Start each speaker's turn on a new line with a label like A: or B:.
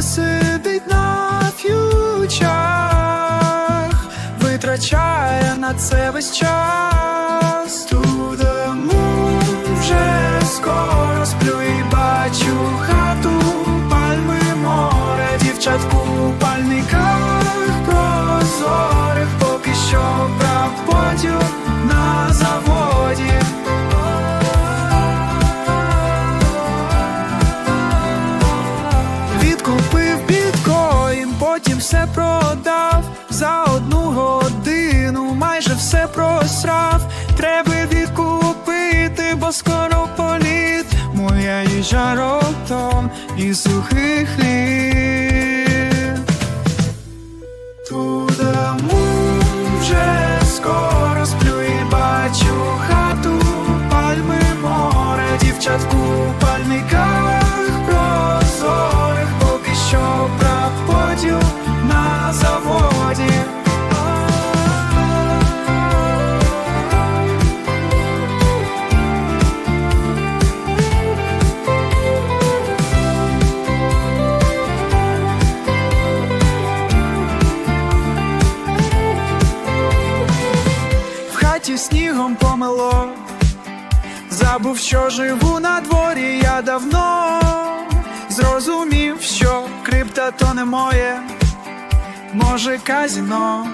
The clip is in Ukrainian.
A: і сидить на ф'ючах, витрачає на це весь час. Тудому вже скоро сплю і бачу хату, пальми море, дівчатку у все продав за одну годину, майже все просрав. Треба відкупити, бо скоро політ. Моя їжа ротом і сухий хліб. Тудему вже скоро сплю і бачу хату, пальми море, дівчатку у хаті снігом помило, забув, що живу на дворі я давно. Зрозумів, що крипта то не моє, може казіно.